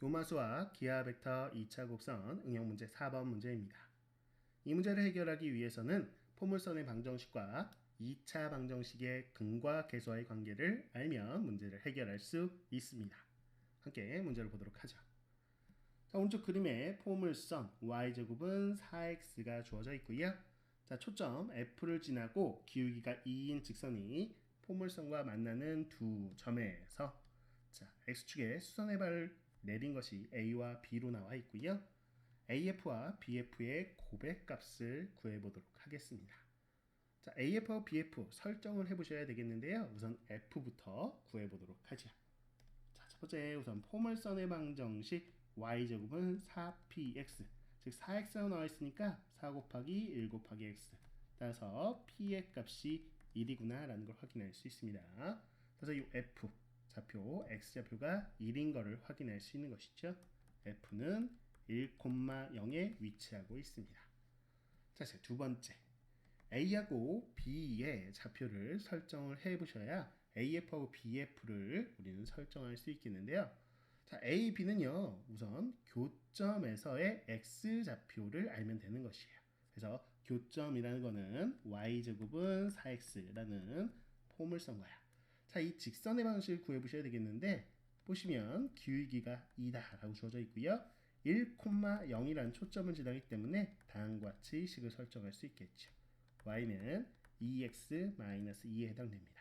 교마수와 기하 벡터 2차 곡선 응용 문제 4번 문제입니다. 이 문제를 해결하기 위해서는 포물선의 방정식과 2차 방정식의 근과 계수와의 관계를 알면 문제를 해결할 수 있습니다. 함께 문제를 보도록 하죠. 자, 오른쪽 그림에 포물선 y제곱은 4x가 주어져 있고요. 자, 초점 F를 지나고 기울기가 2인 직선이 포물선과 만나는 두 점에서 자, x축에 수선의 발을 내린 것이 a와 b로 나와 있고요. AF와 BF의 고백값을 구해보도록 하겠습니다. 자, AF와 BF 설정을 해보셔야 되겠는데요. 우선 F부터 구해보도록 하죠. 자, 첫 번째 우선 포물선의 방정식 y제곱은 4px 즉 4x가 나와 있으니까 4 곱하기 1 곱하기 x 따라서 p의 값이 1이구나 라는 걸 확인할 수 있습니다. 그래서 이 f 좌표 x좌표가 1인 것을 확인할 수 있는 것이죠. f는 1,0에 위치하고 있습니다. 자, 두 번째. A하고 B의 좌표를 설정을 해 보셔야 AF하고 BF를 우리는 설정할 수 있겠는데요. 자, A, B는요, 우선 교점에서의 X 좌표를 알면 되는 것이에요. 그래서 교점이라는 거는 Y제곱은 4X라는 포물선 거야. 자, 이 직선의 방식을 구해 보셔야 되겠는데, 보시면 기울기가 2다라고 주어져 있고요. 1,0이라는 초점을 지나기 때문에 다음과 같이 식을 설정할 수 있겠죠. y는 2x-2에 해당됩니다.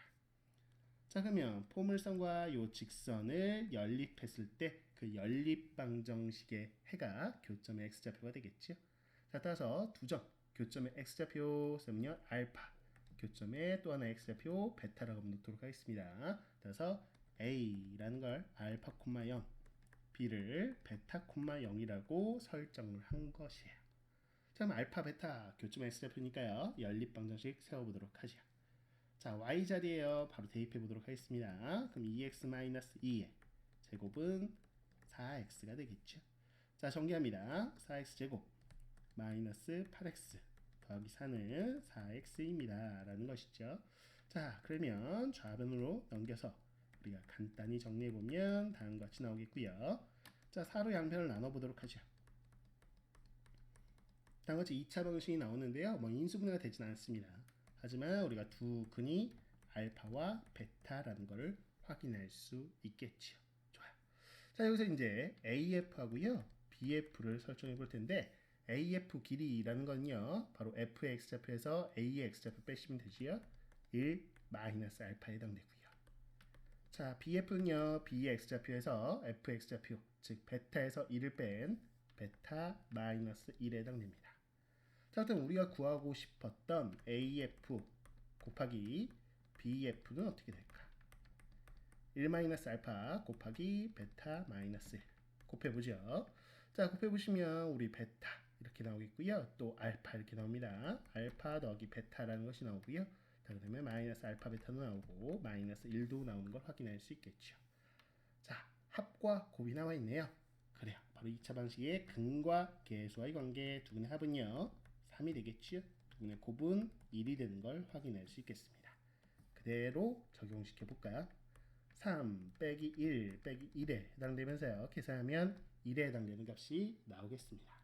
자 그러면 포물선과 요 직선을 연립했을 때 그 연립 방정식의 해가 교점의 x좌표가 되겠죠. 자 따라서 두 점, 교점의 x좌표 쓰면요 알파, 교점의 또 하나 x좌표 베타라고 놓도록 하겠습니다. 따라서 a라는 걸 알파 콤마 0 b를 베타 콤마 0이라고 설정을 한 것이에요. 자, 그럼 알파 베타 교점 x좌표니까요. 연립 방정식 세워보도록 하죠. 자, y 자리에요. 바로 대입해 보도록 하겠습니다. 그럼 2x-2의 제곱은 4x가 되겠죠. 자, 정리합니다. 4x 제곱 마이너스 8x 더하기 4는 4x입니다. 라는 것이죠. 자, 그러면 좌변으로 넘겨서 우리가 간단히 정리해 보면 다음과 같이 나오겠고요. 자, 4로 양변을 나눠 보도록 하죠. 다음과 같이 2차 방식이 나오는데요. 뭐 인수분해가 되진 않습니다. 하지만 우리가 두 근이 알파와 베타라는 것을 확인할 수 있겠죠. 좋아요. 자, 여기서 이제 AF하고요. BF를 설정해 볼 텐데 AF 길이라는 건요. 바로 F의 X좌표에서 A의 X좌표 빼시면 되지요. 1 마이너스 알파에 해당되고요. 자, BF는요, B의 X좌표에서 f X좌표, 즉, 베타에서 1을 뺀 베타 마이너스 1에 해당됩니다. 자, 그럼 우리가 구하고 싶었던 AF 곱하기 BF는 어떻게 될까? 1 마이너스 알파 곱하기 베타 마이너스 1 곱해보죠. 자, 곱해보시면 우리 베타 이렇게 나오겠고요. 또 알파 이렇게 나옵니다. 알파 더하기 베타라는 것이 나오고요. 자, 그 다음에 마이너스 알파 베타도 나오고 마이너스 1도 나오는 걸 확인할 수 있겠죠. 자, 합과 곱이 나와 있네요. 그래요. 바로 2차 방식의 근과 계수와의 관계 두 분의 합은요. 3이 되겠지요. 두 분의 곱은 1이 되는 걸 확인할 수 있겠습니다. 그대로 적용시켜 볼까요? 3 빼기 1 빼기 1에 해당되면서요. 계산하면 1에 해당되는 값이 나오겠습니다.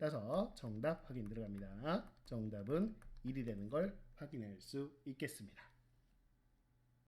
따라서 정답 확인 들어갑니다. 정답은 1이 되는 걸 확인할 수 있겠습니다.